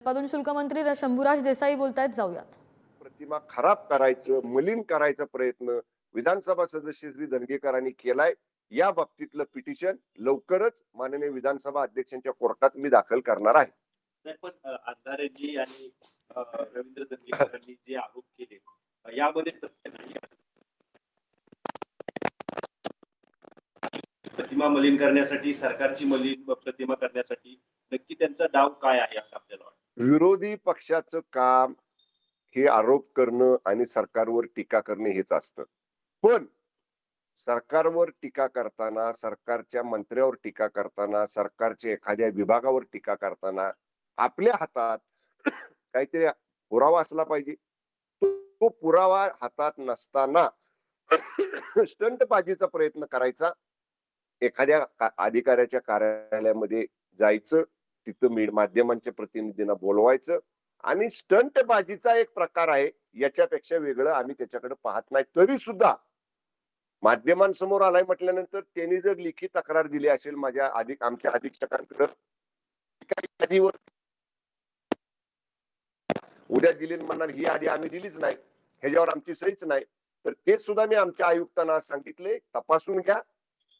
उत्पादन शुल्क मंत्री शंभूराज देसाई बोलतायत जाऊयात. प्रतिमा खराब करायचं मलिन करायचा प्रयत्न विधानसभा सदस्य श्री धनगेकरांनी केलाय या बाबतीतलं पिटिशन लवकरच माननीय विधानसभा अध्यक्षांच्या कोर्टात मी दाखल करणार आहे. पण अ, अंधारेजी आणि रवींद्र जे आरोप केले यामध्ये. प्रतिमा मलिन करण्यासाठी सरकारची मलिन प्रतिमा करण्यासाठी नक्की त्यांचा डाव काय आहे असं आपल्याला वाटतं? विरोधी पक्षाचं काम हे आरोप करणं आणि सरकारवर टीका करणे हेच असतं. पण सरकारवर टीका करताना सरकारच्या मंत्र्यावर टीका करताना सरकारच्या एखाद्या विभागावर टीका करताना आपल्या हातात काहीतरी पुरावा असला पाहिजे. तो पुरावा हातात नसताना स्टंटबाजीचा प्रयत्न करायचा. एखाद्या अधिकाऱ्याच्या कार्यालयामध्ये जायचं. तिथं मी माध्यमांच्या प्रतिनिधींना बोलवायचं आणि स्टंटबाजीचा एक प्रकार आहे याच्यापेक्षा वेगळं आम्ही त्याच्याकडे पाहत नाही. तरी सुद्धा माध्यमांसमोर आलाय म्हटल्यानंतर त्यांनी जर लिखित तक्रार दिली असेल माझ्या अधिक आमच्या अधीक्षकांकडे यादीवर उद्या दिली म्हणणार ही यादी आम्ही दिलीच नाही. ह्याच्यावर आमची सहीच नाही. तर ते सुद्धा मी आमच्या आयुक्तांना सांगितले. तपासून घ्या.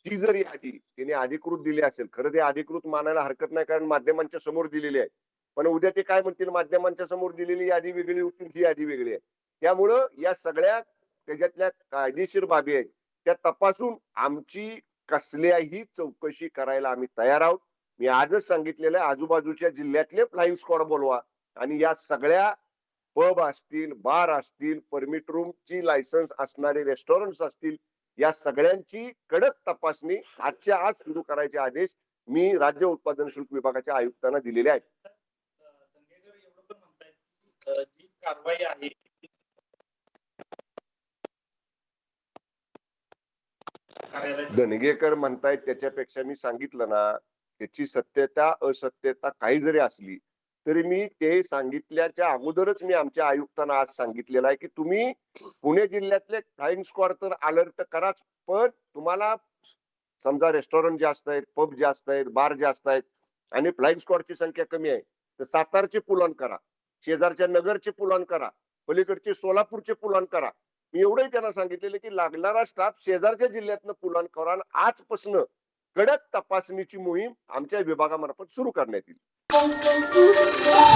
ती जर यादी तिने अधिकृत दिली असेल खरं ते अधिकृत मानायला हरकत नाही कारण माध्यमांच्या समोर दिलेली आहे. पण उद्या ते काय म्हणतील माध्यमांच्या समोर दिलेली यादी वेगळी होती ही यादी वेगळी आहे. त्यामुळं या सगळ्या त्याच्यातल्या कायदेशीर बाबी आहेत त्या तपासून आमची कसल्याही चौकशी करायला आम्ही तयार आहोत. मी आजच सांगितलेलं आहे आजूबाजूच्या जिल्ह्यातले फ्लाईंग स्क्वॉड बोलवा आणि या सगळ्या पब असतील बार असतील परमिट रूमची लायसन्स असणारे रेस्टॉरंट असतील या सगळ्यांची कडक तपासणी आजच्या आज सुरू करायचे आदेश मी राज्य उत्पादन शुल्क विभागाच्या आयुक्तांना दिलेले आहेत. कारवाई आहे कार्यालयात धनगेकर म्हणतायत त्याच्यापेक्षा मी सांगितलं ना त्याची सत्यता असत्यता काही जरी असली तरी मी ते सांगितल्याच्या अगोदरच मी आमच्या आयुक्तांना आज सांगितलेलं आहे की तुम्ही पुणे जिल्ह्यातले फ्लाईंग स्क्वॉड तर अलर्ट कराच पण तुम्हाला समजा रेस्टॉरंट जास्त आहेत पब जास्त आहेत बार जास्त आहेत आणि फ्लाईंग स्क्वॉडची संख्या कमी आहे तर सातारचे पुलन करा शेजारच्या नगरचे पुलन करा पलीकडचे सोलापूरचे पुलन करा. मी एवढंही त्यांना सांगितलेलं की लागणारा स्टाफ शेजारच्या जिल्ह्यातनं पुलान करा आणि आजपासून कडक तपासणीची मोहीम आमच्या विभागामार्फत सुरू करण्यात येईल. Música